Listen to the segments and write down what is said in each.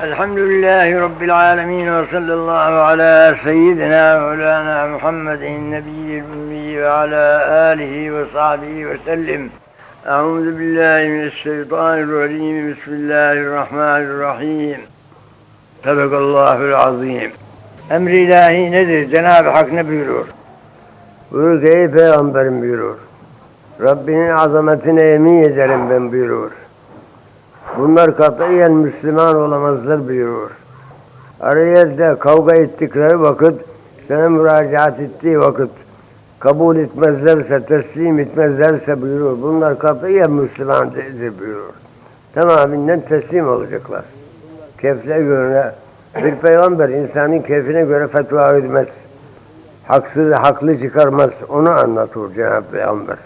Elhamdülillahi Rabbil alemin ve sallallahu ala seyyidina Mevlana Muhammedin nebiyyil ümmi ve ala alihi ve sahbihi ve sellim. Euzu billahi mineşşeytanirracim. Bismillahirrahmanirrahim. Tebekallahul azim. Emri ilahi nedir? Cenab-ı Hak ne buyurur? Buyur ki ey peygamberim buyurur. Rabbinin azametine yemin ederim ben buyurur. Bunlar katiyen Müslüman olamazlar buyurur. Arayette kavga ettikleri vakit, sana müracaat ettiği vakit, kabul etmezlerse, teslim etmezlerse buyurur. Bunlar katiyen Müslüman değildir buyurur. Tamamıyla teslim olacaklar. Kefle göre, bir peygamber insanın keyfine göre fetva vermez. Haksız, haklı çıkarmaz. Onu anlatır Cenab-ı Peygamber.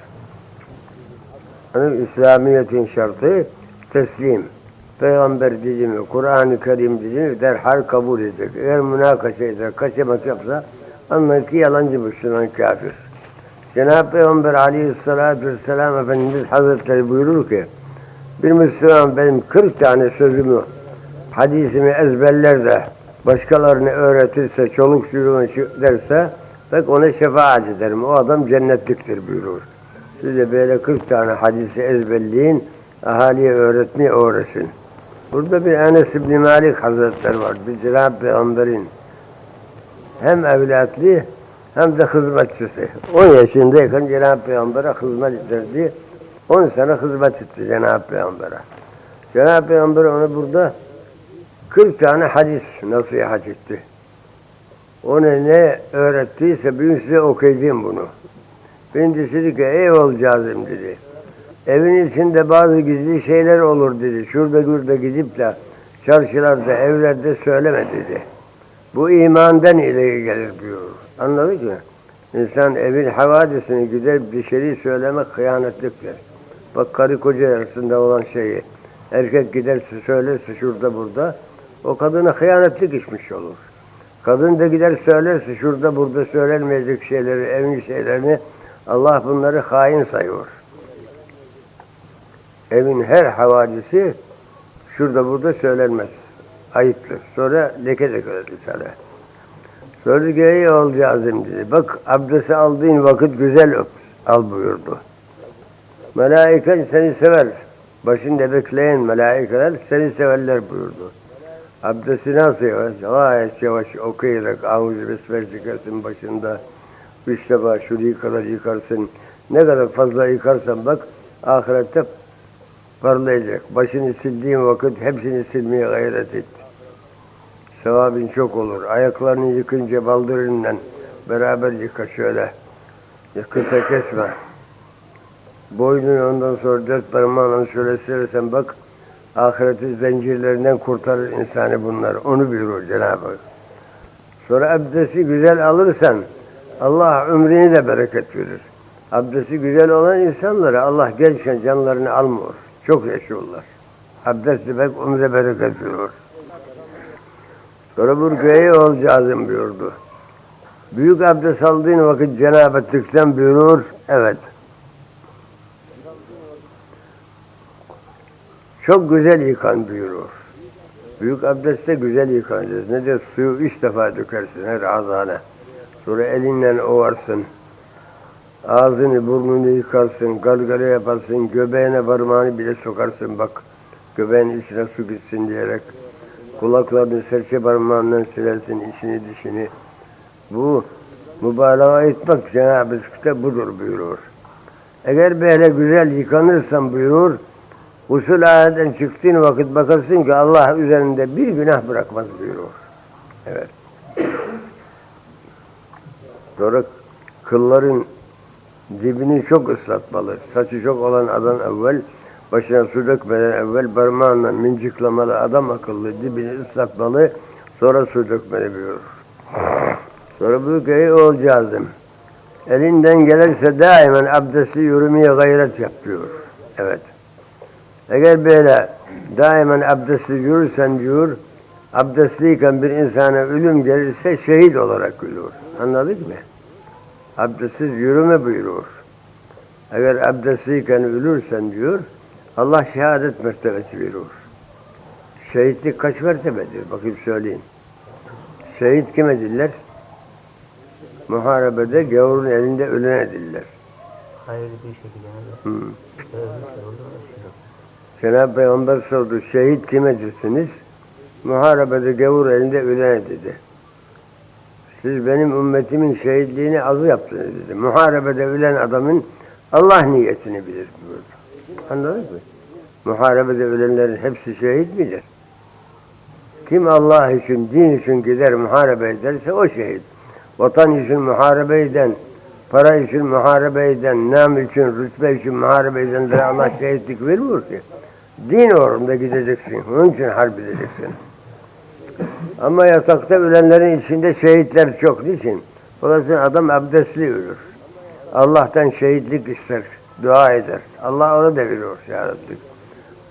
Yani İslamiyet'in şartı teslim. Peygamber dedi mi, Kur'an-ı Kerim dedi mi derhal kabul edecek. Eğer münakaşa eder, kaçamak yapsa anlar ki yalancı Müslüman kafir. Cenab-ı Peygamber aleyhissalatü vesselam Efendimiz Hazretleri buyurur ki bir Müslüman benim 40 tane sözümü, hadisimi ezberler de başkalarını öğretirse, çoluk çocuğuna derse bak ona şefaat ederim. O adam cennetliktir buyurur. Siz de böyle 40 tane hadisi ezberleyin, ahaliye öğretmeye öğretin. Burada bir Enes İbni Malik Hazretleri var. Bir Cenab-ı Peygamber'in hem evlatlı hem de hizmetçisi. 10 yaşındayken Cenab-ı Peygamber'e hizmet ederdi. 10 sene hizmet etti Cenab-ı Peygamber'e. Cenab-ı Peygamber ona burada 40 tane hadis nasihat etti. Ona ne öğrettiyse bugün size okuyacağım bunu. Birincisi dedi ki ey olacağızım dedi. Evin içinde bazı gizli şeyler olur dedi. Şurada burada gidip de çarşılarda, evlerde söyleme dedi. Bu imandan ileri gelir diyor. Anladık mı? İnsan evin havadisini gider bir şeyi söylemek hıyanetliktir. Bak karı koca arasında olan şeyi. Erkek giderse söylerse şurada burada o kadına hıyanetlik işmiş olur. Kadın da gider söylerse şurada burada söylenmeyecek şeyleri, evin şeylerini Allah bunları hain sayıyor. Evin her havadisi şurada burada söylenmez. Ayıptır. Sonra leke de koyar Risale. Sonra gereği olacağızım dedi. Bak abdesti aldığın vakit güzel öp. Al buyurdu. Melaiken seni sever. Başında bekleyen melaikeler seni severler buyurdu. Abdesti nasıl yavaş? Gayet yavaş okuyarak avuzu besmele çıkarsın başında. Üç defa şurayı kadar yıkarsın. Ne kadar fazla yıkarsan bak ahirette parlayacak. Başını sildiğin vakit hepsini silmeye gayret et. Sevabın çok olur. Ayaklarını yıkınca baldırından beraber yıka şöyle. Kısa kesme. Boynunu ondan sonra dört parmağınla şöyle sürersen bak ahireti zincirlerinden kurtarır insanı bunlar. Onu buyurur Cenab-ı Hak. Sonra abdesti güzel alırsan Allah ömrünü de bereket verir. Abdesti güzel olan insanlara Allah gençken canlarını almıyor. Çok yaşıyorlar. Abdest demek ömre bereket veriyor. Sonra bu köye olacağızım buyurdu. Büyük abdest aldığın vakit Cenab-ı Türk'ten buyurur. Evet. Çok güzel yıkan buyurur. Büyük abdestte güzel yıkanacağız. Ne de suyu üç defa dökersin her ağzına. Sonra elinle ovarsın. Ağzını burnunu yıkarsın, gargara yaparsın, göbeğine parmağını bile sokarsın bak. Göbeğin içine su gitsin diyerek. Kulaklarını serçe parmağından silersin içini dişini. Bu mübalağa etmek Cenab-ı Hak budur buyurur. Eğer böyle güzel yıkanırsan buyurur, Usul ayetten çıktığın vakit bakarsın ki Allah üzerinde bir günah bırakmaz buyurur. Evet. Sonra kılların dibini çok ıslatmalı. Saçı çok olan adam evvel, başına su dökmeden evvel parmağınla minciklamalı adam akıllı dibini ıslatmalı, sonra su dökmeli buyurur. Sonra bu köye olacağızım. Elinden gelirse daimen abdestli yürümeye gayret yap diyor. Evet. Eğer böyle daimen abdestli yürürsen diyor, abdestliyken bir insana ölüm gelirse şehit olarak ölür. Anladık mı? Abdestsiz yürüme buyurur. Eğer abdestliyken ölürsen diyor, Allah şehadet mertebesi verir. Şehitlik kaç mertebedir? Bakayım söyleyin. Şehit kime diller? Muharebede gavurun elinde ölen ediller. Hayırlı bir şekilde. Uğraşıyor. Cenab-ı Peygamber sordu. Şehit kime dirsiniz? Muharebede gavur elinde ölen dedi. Siz benim ümmetimin şehitliğini azı yaptınız dedi. Muharebede ölen adamın Allah niyetini bilir buyurdu. Anladınız mı? Muharebede ölenlerin hepsi şehit midir? Kim Allah için, din için gider muharebe ederse o şehit. Vatan için muharebe eden, para için muharebe eden, nam için, rütbe için muharebe edenlere Allah şehitlik vermiyor ki. Din uğrunda gideceksin. Onun için harp edeceksin. Ama yatakta ölenlerin içinde şehitler çok. Niçin? Dolayısıyla adam abdestli ölür. Allah'tan şehitlik ister, dua eder. Allah onu da veriyor ya Rabbi.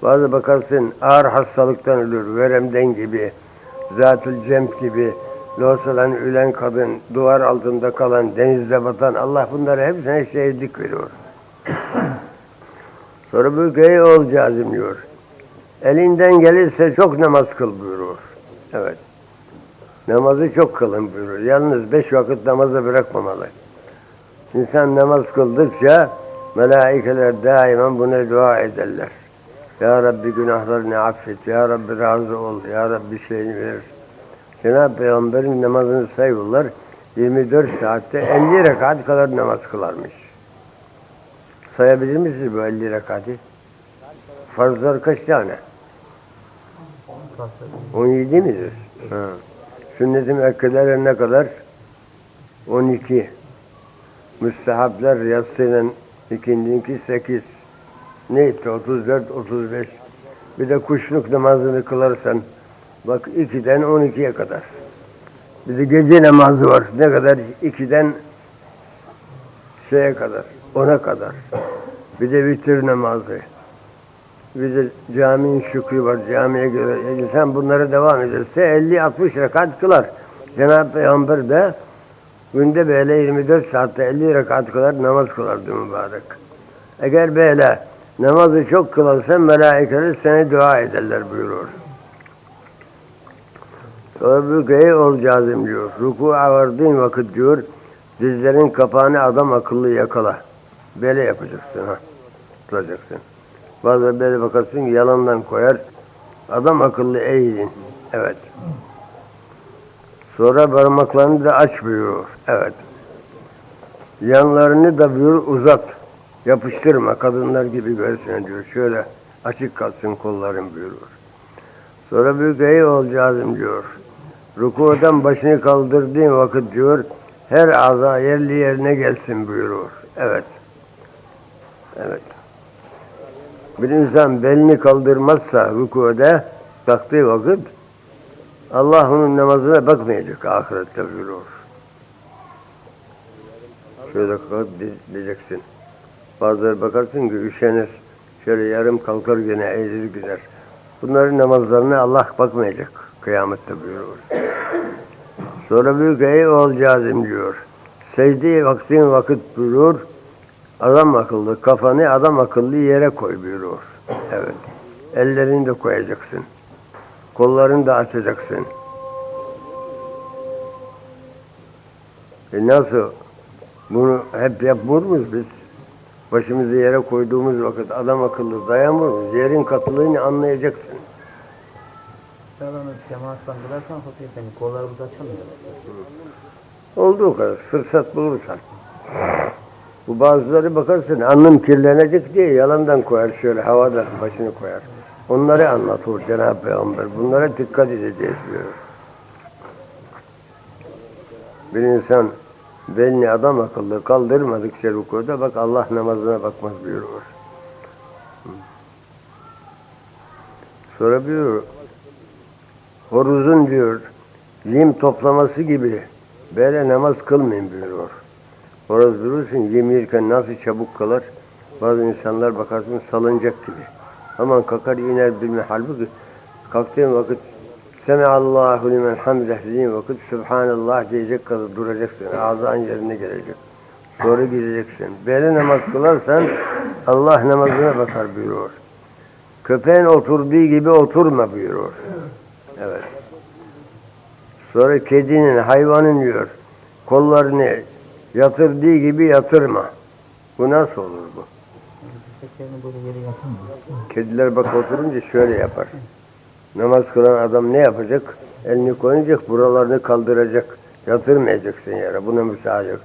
Bazı bakarsın ağır hastalıktan ölür, veremden gibi, zatül cemp gibi, losalan ölen kadın, duvar altında kalan, denizde batan, Allah bunları hepsine şehitlik veriyor. Sonra bu köye olacağız diyor. Elinden gelirse çok namaz kıl buyurur. Evet. Namazı çok kılın buyurur. Yalnız beş vakit namazı bırakmamalı. İnsan namaz kıldıkça melaikeler daima buna dua ederler. Ya Rabbi günahlarını affet, Ya Rabbi razı ol, Ya Rabbi şeyini ver. Cenab-ı Peygamber'in namazını sayıyorlar. 24 saatte 50 rekat kadar namaz kılarmış. Sayabilir misiniz bu 50 rekatı? Farzlar kaç tane? Fazla. 17 midir? Ha. Sünnet-i ne kadar? 12. Müstehapler yatsıyla ikindinki 8. Ne etti? 34, 35. Bir de kuşluk namazını kılarsan bak 2'den 12'ye kadar. Bir de gece namazı var. Ne kadar? 2'den şeye kadar, 10'a kadar. Bir de vitir namazı. Bir caminin şükrü var. Camiye göre insan bunlara devam ederse 50-60 rekat kılar. Cenab-ı Peygamber de günde böyle 24 saatte 50 rekat kadar namaz kılardı mübarek. Eğer böyle namazı çok kılarsan melaikeler seni dua ederler buyurur. Sonra büyük ey ol cazim diyor. Ruku'a vardığın vakit diyor dizlerin kapağını adam akıllı yakala. Böyle yapacaksın ha. Tutacaksın. Bazen böyle bakarsın yalandan koyar. Adam akıllı eğilin. Evet. Sonra parmaklarını da aç buyurur. Evet. Yanlarını da buyur uzat. Yapıştırma kadınlar gibi görsün diyor. Şöyle açık kalsın kolların buyurur. Sonra büyük ey ol cazim diyor. Rukudan başını kaldırdığın vakit diyor her aza yerli yerine gelsin buyurur. Evet. Bir insan belini kaldırmazsa rükuda taktığı vakit Allah onun namazına bakmayacak ahirette buyurur. Şöyle kalkıp diyeceksin. Bazıları bakarsın ki üşenir. Şöyle yarım kalkar gene eğilir gider. Bunların namazlarına Allah bakmayacak. Kıyamette buyurur. Sonra büyük ey ol cazim diyor. Secdeye vaktin vakit buyurur. Adam akıllı, kafanı adam akıllı yere koy buyurur. Evet. Ellerini de koyacaksın. Kollarını da açacaksın. E nasıl? Bunu hep yapmıyor muyuz biz? Başımızı yere koyduğumuz vakit adam akıllı dayanmıyor muyuz? Yerin katılığını anlayacaksın. Yalanı cemaattan bıraksan Hoca Efendi kollarımızı açamıyoruz. Olduğu kadar fırsat bulursan. Bu bazıları bakarsın alnım kirlenecek diye yalandan koyar şöyle havadan başını koyar. Onları anlatıyor Cenab-ı Peygamber. Bunlara dikkat edeceğiz diyor. Bir insan belini adam akıllı kaldırmadıkça rükuda bak Allah namazına bakmaz buyuruyor. Sonra buyuruyor horuzun diyor yem toplaması gibi böyle namaz kılmayın buyuruyor. Horoz durursun yem yerken nasıl çabuk kalır. Bazı insanlar bakarsın salıncak gibi. Hemen kakar iner bilme halbuki kalktığın vakit Semihallahu limen hamdeh dediğin vakit Subhanallah diyecek kadar duracaksın. Ağzın yerine gelecek. Sonra gideceksin. Böyle namaz kılarsan Allah namazına bakar buyuruyor. Köpeğin oturduğu gibi oturma buyuruyor. Evet. Sonra kedinin, hayvanın diyor. Kollarını yatırdığı gibi yatırma. Bu nasıl olur bu? Kediler bak oturunca şöyle yapar. Namaz kılan adam ne yapacak? Elini koyacak, buralarını kaldıracak. Yatırmayacaksın yere, buna müsaade yok.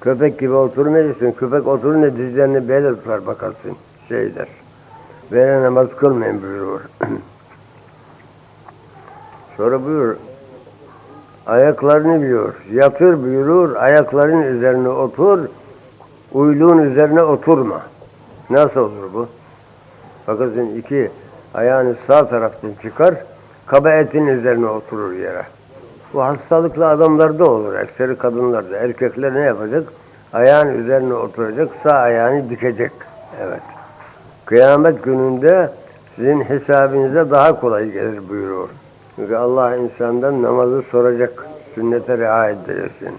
Köpek gibi oturmayacaksın. Köpek oturunca dizlerini böyle tutar bakarsın. Şey der. Böyle namaz kılmayın buyuruyor. Sonra buyur. Ayaklarını biliyor. Yatır buyurur. Ayakların üzerine otur. Uyluğun üzerine oturma. Nasıl olur bu? Bakarsın iki ayağını sağ taraftan çıkar, kaba etin üzerine oturur yere. Bu hastalıklı adamlarda olur, ekseri kadınlarda. Erkekler ne yapacak? Ayağın üzerine oturacak, sağ ayağını dikecek. Evet. Kıyamet gününde sizin hesabınıza daha kolay gelir buyuruyor. Çünkü Allah insandan namazı soracak. Sünnete riayet edeceksin.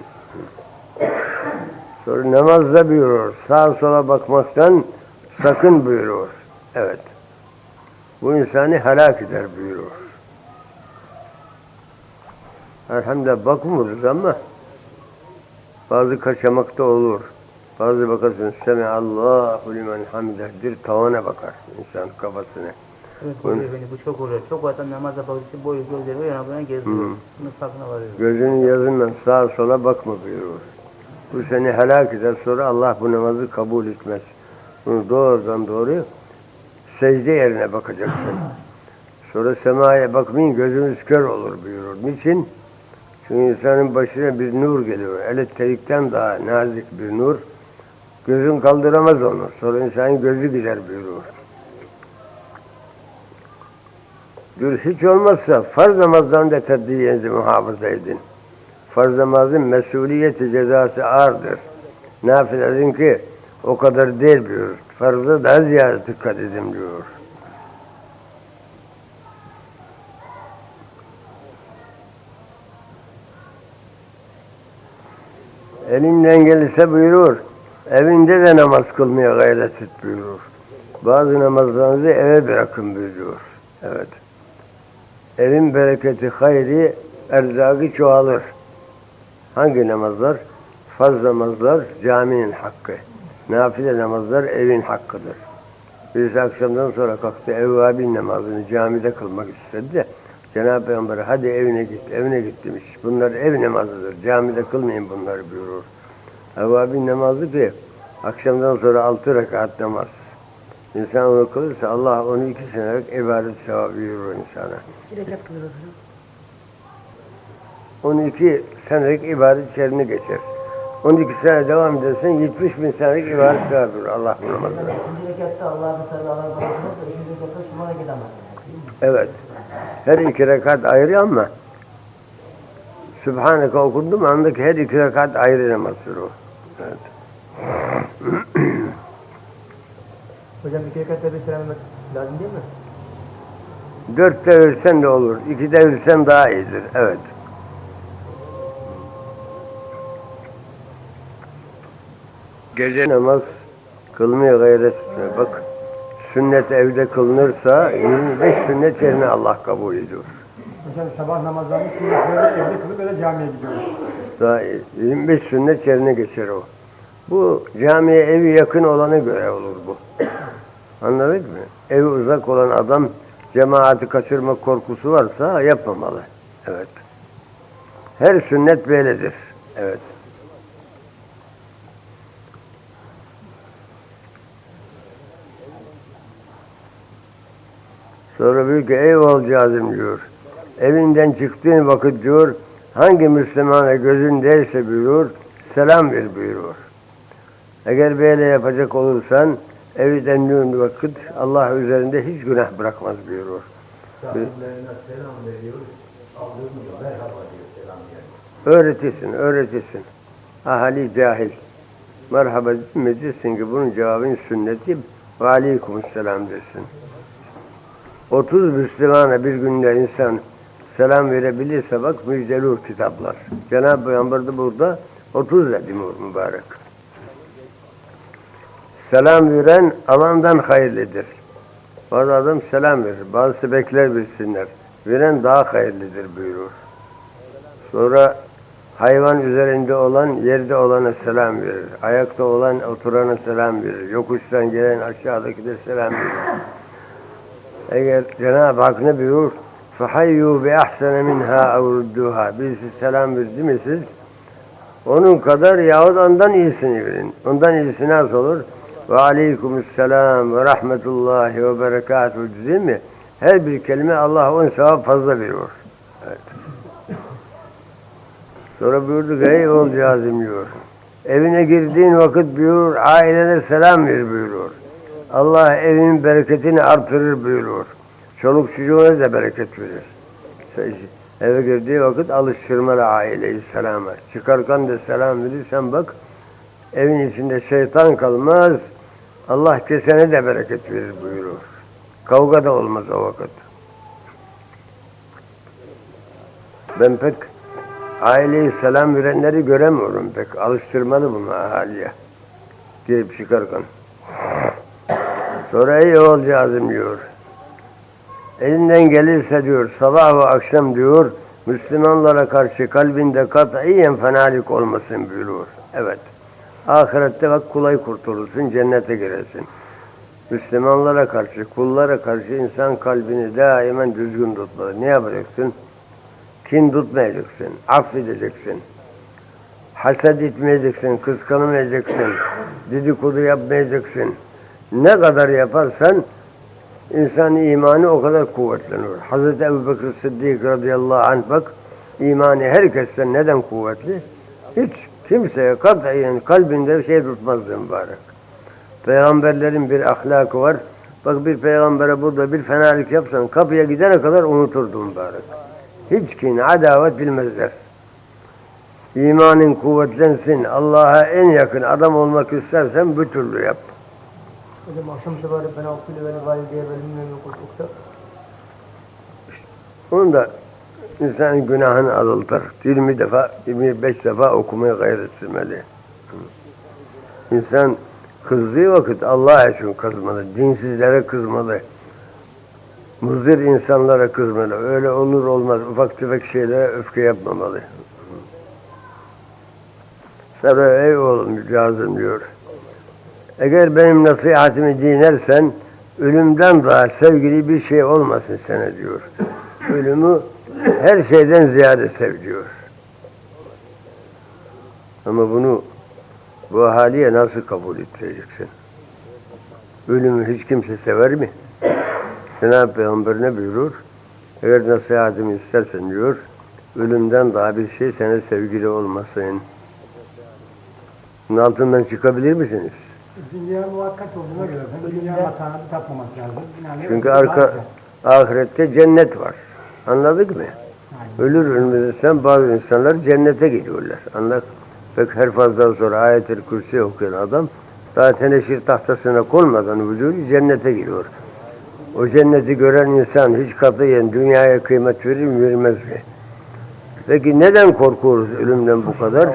Sonra namazda buyuruyor. Sağa sola bakmaktan sakın buyuruyor. Evet. Bu insanı helak eder buyuruyor. Elhamdülillah bakmıyoruz ama bazı kaçamakta olur. Bazı bakarsın semi Allahu limen hamidedir tavana bakarsın insan kafasına. Evet Buyurun. Bu çok oluyor. Çok adam namaza bakışı boyu gözleri o yana bu yana geziyor. Hı. Bunun farkına varıyoruz. Gözünün yazından sağa sola bakma buyuruyor. Bu seni helak eder sonra Allah bu namazı kabul etmez. Bunu doğrudan doğru secde yerine bakacaksın. Sonra semaya bakmayın gözünüz kör olur buyurur. Niçin? Çünkü insanın başına bir nur geliyor. Elektrikten daha nazik bir nur. Gözün kaldıramaz onu. Sonra insanın gözü gider buyurur. Diyor hiç olmazsa farz namazdan da teddiyenizi muhafaza edin. Farz namazın mesuliyeti cezası ağırdır. Nafilenin ki o kadar değil diyor. Farzda daha ziyade dikkat edin diyor. Elinden gelirse buyurur. Evinde de namaz kılmaya gayret et buyurur. Bazı namazlarınızı eve bırakın buyuruyor. Evet. Evin bereketi, hayri, erzakı çoğalır. Hangi namazlar? Farz namazlar caminin hakkı. Nafile namazlar evin hakkıdır. Birisi akşamdan sonra kalktı evvabin namazını camide kılmak istedi Cenab-ı Peygamber hadi evine git, evine git demiş. Bunlar ev namazıdır. Camide kılmayın bunları buyurur. Evvabin namazı ki akşamdan sonra altı rekat namaz. İnsan onu kılırsa Allah onu iki senelik ibadet sevabı verir insana. 12 senelik ibadet içerisine geçer. 12 sene devam edersen 70 bin senelik ibadet sevabı verir Allah bu namazda. İkinci rekatta Allah'ın üçüncü rekatta şumara gidemez. Evet. Her iki rekat ayrı ama Sübhaneke okudum andaki her iki rekat ayrı namazdır o. Evet. Hocam iki rekatta bir selam vermek lazım değil mi? Dört devirsen de olur. iki devirsen daha iyidir. Evet. Gece namaz kılmaya gayret etme. Bak sünnet evde kılınırsa 25 sünnet yerine Allah kabul ediyor. Hocam sabah namazlarını sünnetleri evde kılıp öyle camiye gidiyoruz. Daha 25 sünnet yerine geçer o. Bu camiye evi yakın olana göre olur bu. Anladın mı? Evi uzak olan adam cemaati kaçırma korkusu varsa yapmamalı. Evet. Her sünnet böyledir. Evet. Sonra büyük eyvallah cazim diyor. Evinden çıktığın vakit diyor, hangi Müslümana gözün değse buyurur, selam ver buyurur. Eğer böyle yapacak olursan, döndüğün vakit Allah üzerinde hiç günah bırakmaz buyurur. Öğretirsin, öğretirsin. Ahali cahil. Merhaba mi dersin ki bunun cevabın sünneti ve aleykümselam dersin. 30 Müslümana bir günde insan selam verebilirse bak müjdeli kitaplar. Cenab-ı Peygamber de burada 30 dedi mü- mübarek. Selam veren alandan hayırlıdır. Bazı adam selam verir, bazısı bekler bilsinler. veren daha hayırlıdır buyurur. Sonra hayvan üzerinde olan yerde olana selam verir. Ayakta olan oturana selam verir. Yokuştan gelen aşağıdaki de selam verir. Eğer Cenab-ı Hak ne buyurur? فَحَيُّوا بِأَحْسَنَ مِنْهَا اَوْ رُدُّوهَا Birisi selam verdi mi siz? Onun kadar yahut ondan iyisini verin. Ondan iyisi nasıl olur? Ve aleykümselam ve rahmetullahi ve berekatuhu değil mi? Her bir kelime Allah on sevap fazla veriyor. Evet. Sonra buyurdu ey oğul cazim diyor. Evine girdiğin vakit buyurur, ailene selam ver buyurur. Allah evinin bereketini artırır buyurur. Çoluk çocuğuna da bereket verir. Sen- Eve girdiği vakit alıştırmalı aileyi selama. Çıkarken de selam verirsen bak, evin içinde şeytan kalmaz, Allah kesene de bereket verir buyurur. Kavga da olmaz o vakit. Ben pek aileyi selam verenleri göremiyorum pek. Alıştırmalı bunu ahaliye. Girip çıkarken. Sonra oğul cazım diyor. Elinden gelirse diyor sabah ve akşam diyor Müslümanlara karşı kalbinde katiyen fenalık olmasın buyurur. Evet. Ahirette bak kolay kurtulursun, cennete girersin. Müslümanlara karşı, kullara karşı insan kalbini daimen düzgün tutmalı. Ne yapacaksın? Kin tutmayacaksın, affedeceksin. Haset etmeyeceksin, kıskanmayacaksın, dedikodu yapmayacaksın. Ne kadar yaparsan insan imanı o kadar kuvvetlenir. Hazreti Ebu Bekir Sıddık radıyallahu anh bak, imanı herkesten neden kuvvetli? Hiç kimseye katiyen kalbinde şey tutmazdı mübarek. Peygamberlerin bir ahlakı var. Bak bir peygambere burada bir fenalık yapsan kapıya gidene kadar unuturdu mübarek. Hiç kin, adavet bilmezler. İmanın kuvvetlensin, Allah'a en yakın adam olmak istersen bu türlü yap. Hocam akşam sefer ben okuyla böyle valideye bölünmüyorum okudukta. Onu da insanın günahını azaltır. 20 defa, 25 defa okumaya gayret etmeli. İnsan kızdığı vakit Allah için kızmalı, dinsizlere kızmalı. Muzdir insanlara kızmalı. Öyle olur olmaz. Ufak tefek şeylere öfke yapmamalı. Sonra ey oğlum cazım diyor. Eğer benim nasihatimi dinlersen ölümden daha sevgili bir şey olmasın sana diyor. Ölümü her şeyden ziyade sev diyor. Ama bunu bu haliye nasıl kabul ettireceksin? Ölümü hiç kimse sever mi? Cenab-ı Peygamber ne buyurur? Eğer nasihatimi istersen diyor, ölümden daha bir şey sana sevgili olmasın. Bunun altından çıkabilir misiniz? Dünya muvakkat olduğuna göre dünya matanatı tapmamak lazım. Yani Çünkü arka ahirette cennet var. Anladık mı? Ölür ölmezsen bazı insanlar cennete gidiyorlar. Anlat. Pek her fazladan sonra ayet-i kürsi okuyan adam daha teneşir tahtasına konmadan vücudu cennete giriyor. O cenneti gören insan hiç katiyen dünyaya kıymet verir mi vermez mi? Peki neden korkuyoruz ölümden bu kadar?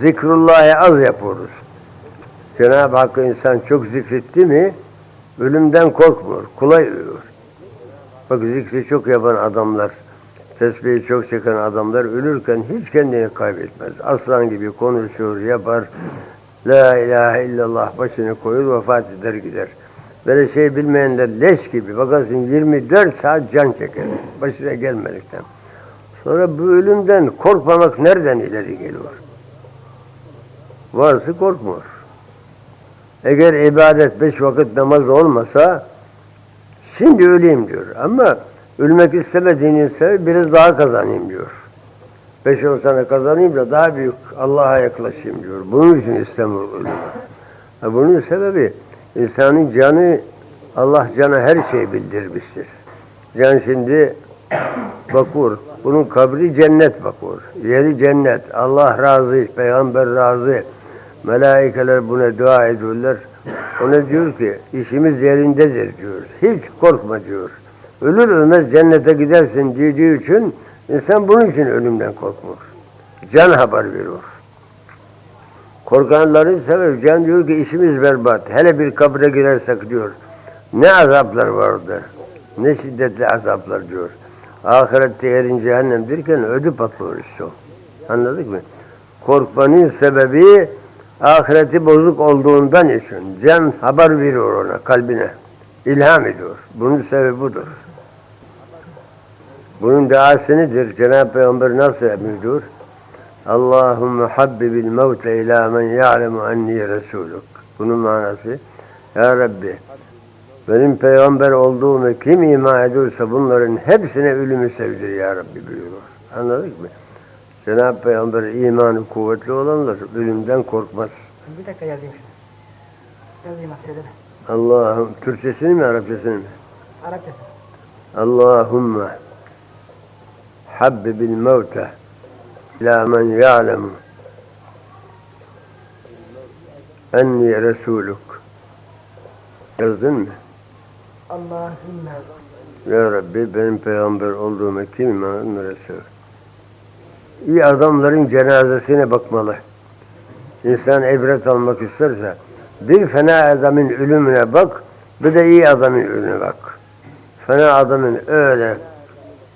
Zikrullah'ı az yapıyoruz. Cenab-ı Hakk'ı insan çok zikretti mi ölümden korkmuyor, kolay ölüyor. Bak zikri çok yapan adamlar, tesbihi çok çeken adamlar ölürken hiç kendini kaybetmez. Aslan gibi konuşur, yapar. La ilahe illallah başını koyur, vefat eder gider. Böyle şey bilmeyenler leş gibi. Bakarsın 24 saat can çeker. Başına gelmedikten. Sonra bu ölümden korkmamak nereden ileri geliyor? Varsa korkmuyor. Eğer ibadet beş vakit namaz olmasa şimdi öleyim diyor. Ama ölmek istemediğini sebebi biraz daha kazanayım diyor. Beş on sene kazanayım da daha büyük Allah'a yaklaşayım diyor. Bunun için ölümü. Ha, Bunun sebebi insanın canı Allah cana her şeyi bildirmiştir. Can şimdi bakıyor. Bunun kabri cennet bakıyor. Yeri cennet. Allah razı, peygamber razı. Melaikeler buna dua ediyorlar. Ona diyor ki işimiz yerindedir diyor. Hiç korkma diyor. Ölür ölmez cennete gidersin dediği için insan bunun için ölümden korkmuyor. Can haber veriyor. Korkanları sever. Can diyor ki işimiz berbat. Hele bir kabre girersek diyor. Ne azaplar var orada. Ne şiddetli azaplar diyor. Ahirette yerin cehennem derken ödü patlıyor işte o. Anladık mı? Korkmanın sebebi ahireti bozuk olduğundan için. Cem haber veriyor ona, kalbine. İlham ediyor. Bunun sebebi budur. Bunun duası nedir? Cenab-ı Peygamber nasıl emrediyor? Allahümme habbibil mevte ila men ya'lemu enni Resuluk. Bunun manası Ya Rabbi benim peygamber olduğumu kim ima ediyorsa bunların hepsine ölümü sevdir Ya Rabbi buyuruyor. Anladık mı? Cenab-ı Peygamber imanı kuvvetli olanlar ölümden korkmaz. Bir dakika yazayım şunu. Yazayım askerde. Allah'ım Türkçesini mi Arapçasını mı? Arapçası. Allahümme habbibil mevte ila men ya'lemu enni Resuluk. Yazdın mı? Allahümme. Ya Rabbi benim peygamber olduğumu kim iman Resul. İyi adamların cenazesine bakmalı. İnsan ibret almak isterse bir fena adamın ölümüne bak, bir de iyi adamın ölümüne bak. Fena adamın öyle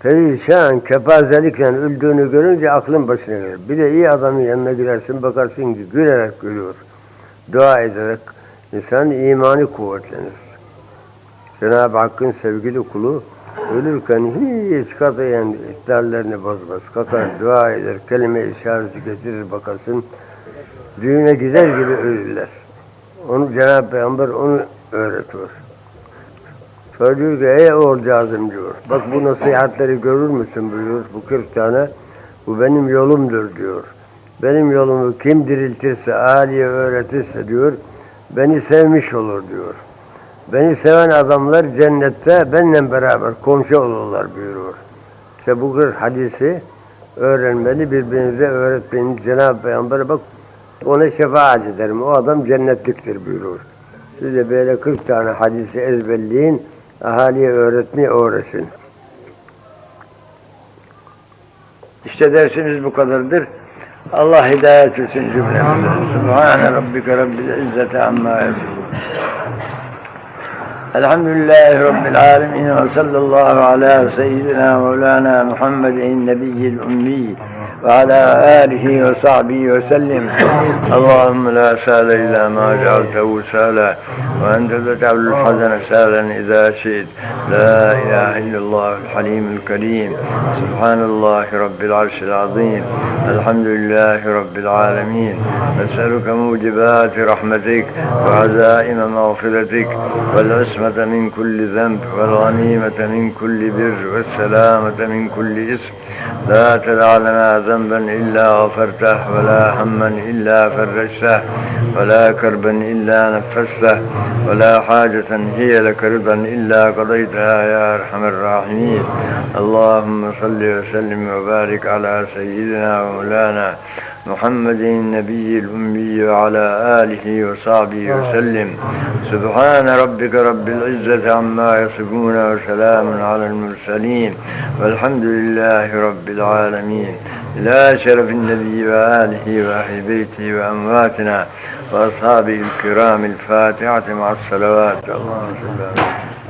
perişan, kepazelikle öldüğünü görünce aklın başına gelir. Bir de iyi adamın yanına girersin, bakarsın ki gülerek gülüyor. Dua ederek insan imanı kuvvetlenir. Cenab-ı Hakk'ın sevgili kulu ölürken hiç katayen iddialarını bozmaz. Kalkar, dua eder, kelime-i şehadeti getirir bakarsın. Düğüne gider gibi ölürler. Onu Cenab-ı Peygamber onu öğretiyor. Söylüyor ki ey oğulcağızım diyor. Bak bu nasihatleri görür müsün buyuruyor. Bu 40 tane. Bu benim yolumdur diyor. Benim yolumu kim diriltirse, aliye öğretirse diyor. Beni sevmiş olur diyor. Beni seven adamlar cennette benimle beraber komşu olurlar buyuruyor. İşte bu kır hadisi öğrenmeli, birbirinize öğretmeyin. Cenab-ı Peygamber bak ona şefaat ederim. O adam cennetliktir buyuruyor. Siz de böyle 40 tane hadisi ezberleyin, ahaliye öğretmeye öğresin. İşte dersimiz bu kadardır. Allah hidayet etsin cümlemize. Subhane rabbike rabbil izzeti amma yasifun. الحمد لله رب العالمين وصلى الله على سيدنا مولانا محمد النبي الأمي. وعلى آله وصحبه وسلم. اللهم لا سهل إلا ما جعلته سهلا. وأنت تجعل الحزن سهلا إذا شئت. لا إله إلا الله الحليم الكريم. سبحان الله رب العرش العظيم. الحمد لله رب العالمين. نسألك موجبات رحمتك وعزائم مغفرتك. والعصمة من كل ذنب والغنيمة من كل بر والسلامة من كل اسم لا تدع لنا ذنبا إلا غفرته ولا هما إلا فرجته ولا كربا إلا نفسته ولا حاجة هي لك رضا إلا قضيتها يا أرحم الراحمين. اللهم صل وسلم وبارك على سيدنا ومولانا محمد النبي الأمي وعلى آله وصحبه وسلم. سبحان ربك رب العزة عما يصفون وسلام على المرسلين والحمد لله رب العالمين. لا شرف النبي وآله وأهل بيته وأمواتنا وأصحابه الكرام الفاتحة مع الصلوات. اللهم صل على